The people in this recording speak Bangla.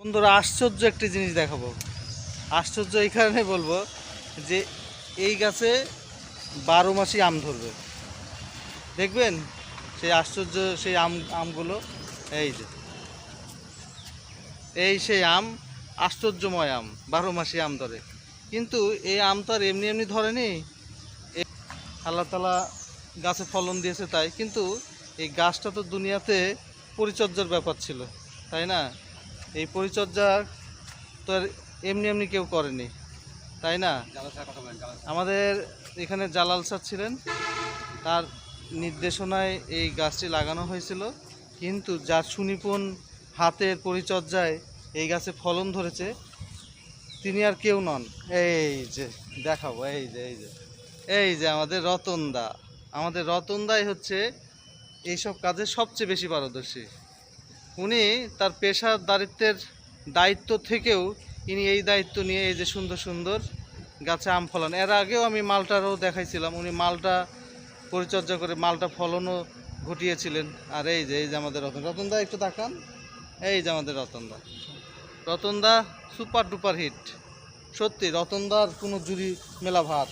বন্ধুরা, আশ্চর্য একটি জিনিস দেখাবো। আশ্চর্য এই কারণে বলব যে এই গাছে বারো মাসই আম ধরবে। দেখবেন সেই আশ্চর্য সেই আম, আমগুলো, এই যে, এই সেই আম আশ্চর্যময় আম, বারো মাসি আম ধরে। কিন্তু এই আম তো আর এমনি এমনি ধরেনি। আল্লাহ তালা গাছে ফলন দিয়েছে তাই। কিন্তু এই গাছটা তো দুনিয়াতে পরিচর্যার ব্যাপার ছিল, তাই না? এই পরিচর্যা তো আর এমনি এমনি কেউ করেনি তাই না? আমাদের এখানে জালাল স্যার ছিলেন তার নির্দেশনায় এই গাছটি লাগানো হয়েছিল কিন্তু যার সুনিপুণ হাতের পরিচর্যায় এই গাছে ফলন ধরেছে তিনি আর কেউ নন। এই যে দেখাবো এই যে এই যে এই যে আমাদের রতনদা। আমাদের রতনদাই হচ্ছে এইসব কাজে সবচেয়ে বেশি পারদর্শী। উনি তার পেশার দারিত্বের দায়িত্ব থেকেও ইনি এই দায়িত্ব নিয়ে এই যে সুন্দর সুন্দর গাছে আম ফলান। এর আগেও আমি মালটারও দেখাইছিলাম। উনি মালটা পরিচর্যা করে মালটা ফলনও ঘটিয়েছিলেন। আর এই যে এই যে আমাদের রতন। রতনদা একটু তাকান। এই যে আমাদের রতনদা রতনদা সুপার ডুপার হিট। সত্যি রতনদার কোনো জুরি মেলা ভাত